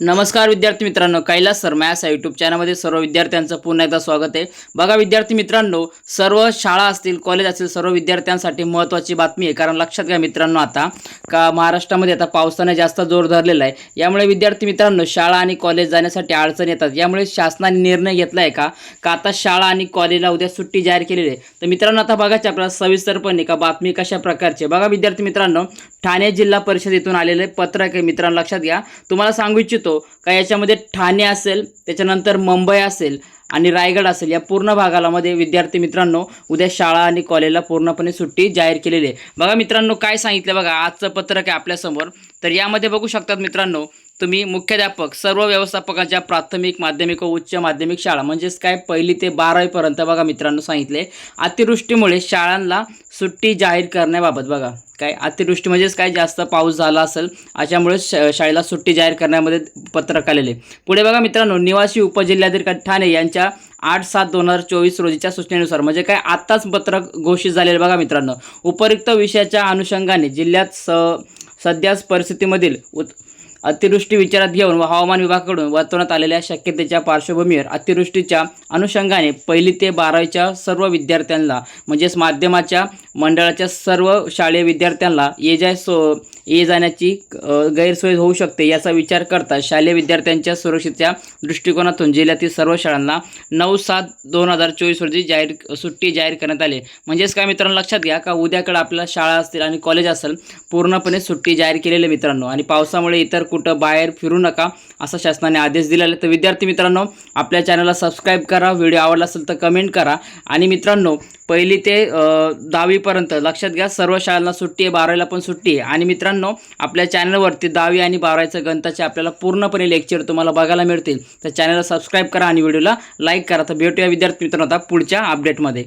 नमस्कार विद्यार्थी मित्रांनो कैलास सर मॅथ्स या यूट्यूब चॅनलमध्ये सर्व विद्यार्थ्यांचं पुन्हा एकदा स्वागत आहे. बघा विद्यार्थी मित्रांनो सर्व शाळा असतील कॉलेज असतील सर्व विद्यार्थ्यांसाठी महत्त्वाची बातमी आहे. कारण लक्षात घ्या मित्रांनो आता का महाराष्ट्रामध्ये आता पावसाने जास्त जोर धरलेला आहे. यामुळे विद्यार्थी मित्रांनो शाळा आणि कॉलेज जाण्यासाठी अडचण येतात. यामुळे शासनाने निर्णय घेतला आहे का? का आता शाळा आणि कॉलेजला उद्या सुट्टी जाहीर केलेली आहे? तर मित्रांनो आता बघायचे आपल्याला सविस्तरपणे का बातमी कशा प्रकारची आहे. बघा विद्यार्थी मित्रांनो ठाणे जिल्हा परिषदेतून आलेले पत्रक आहे. मित्रांनो लक्षात घ्या. तुम्हाला सांगू इच्छितो का याच्यामध्ये ठाणे असेल त्याच्यानंतर मुंबई असेल आणि रायगड असेल या पूर्ण भागालामध्ये विद्यार्थी मित्रांनो उद्या शाळा आणि कॉलेजला पूर्णपणे सुट्टी जाहीर केलेली आहे. बघा मित्रांनो काय सांगितलं बघा आजचं पत्रक आहे आपल्यासमोर तर यामध्ये बघू शकतात मित्रांनो तुम्ही मुख्याध्यापक सर्व व्यवस्थापकाच्या प्राथमिक माध्यमिक व उच्च माध्यमिक शाळा म्हणजेच काय पहिली ते बारावीपर्यंत बघा मित्रांनो सांगितले. अतिवृष्टीमुळे शाळांना सुट्टी जाहीर करण्याबाबत बघा काय अतिवृष्टी म्हणजेच काय जास्त पाऊस झाला असेल अशामुळे श शाळेला सुट्टी जाहीर करण्यामध्ये पत्रक आलेले पुढे बघा मित्रांनो निवासी उपजिल्हाधिकारी ठाणे यांच्या आठ सात दोन हजार चोवीस रोजीच्या सूचनेनुसार म्हणजे काय आत्ताच पत्रक घोषित झालेलं बघा मित्रांनो. उपयुक्त विषयाच्या अनुषंगाने जिल्ह्यात स सध्या परिस्थितीमधील उत् अतिवृष्टी विचारात घेऊन व हवामान विभागाकडून वर्तवण्यात आलेल्या शक्यतेच्या पार्श्वभूमीवर अतिवृष्टीच्या अनुषंगाने पहिली ते बारावीच्या सर्व विद्यार्थ्यांना म्हणजेच माध्यमाच्या मंडळाच्या सर्व शालेय विद्यार्थ्यांना ये जाय सो ये जाण्याची गैरसोय होऊ शकते याचा विचार करता शालेय विद्यार्थ्यांच्या सुरक्षेच्या दृष्टिकोनातून जिल्ह्यातील सर्व शाळांना नऊ सात दोन हजार चोवीस रोजी जाहीर सुट्टी जाहीर करण्यात आली. म्हणजेच काय मित्रांनो लक्षात घ्या का उद्याकडे आपल्या शाळा असतील आणि कॉलेज असेल पूर्णपणे सुट्टी जाहीर केलेली मित्रांनो. आणि पावसामुळे इतर कुठं बाहेर फिरू नका असा शासनाने आदेश दिलेला तर विद्यार्थी मित्रांनो आपल्या चॅनलला सबस्क्राईब करा. व्हिडिओ आवडला असेल तर कमेंट करा. आणि मित्रांनो पहिली ते दहावीपर्यंत. लक्षात घ्या सर्व शाळांना सुट्टी आहे बारावीला पण सुट्टी आहे. आणि मित्रांनो आपल्या चॅनलवरती दहावी आणि बारावीचं गणिताचे आपल्याला पूर्णपणे लेक्चर तुम्हाला बघायला मिळतील. तर चॅनलला सबस्क्राईब करा आणि व्हिडिओला लाईक करा. तर भेटूया विद्यार्थी मित्रांनो आता पुढच्या अपडेटमध्ये.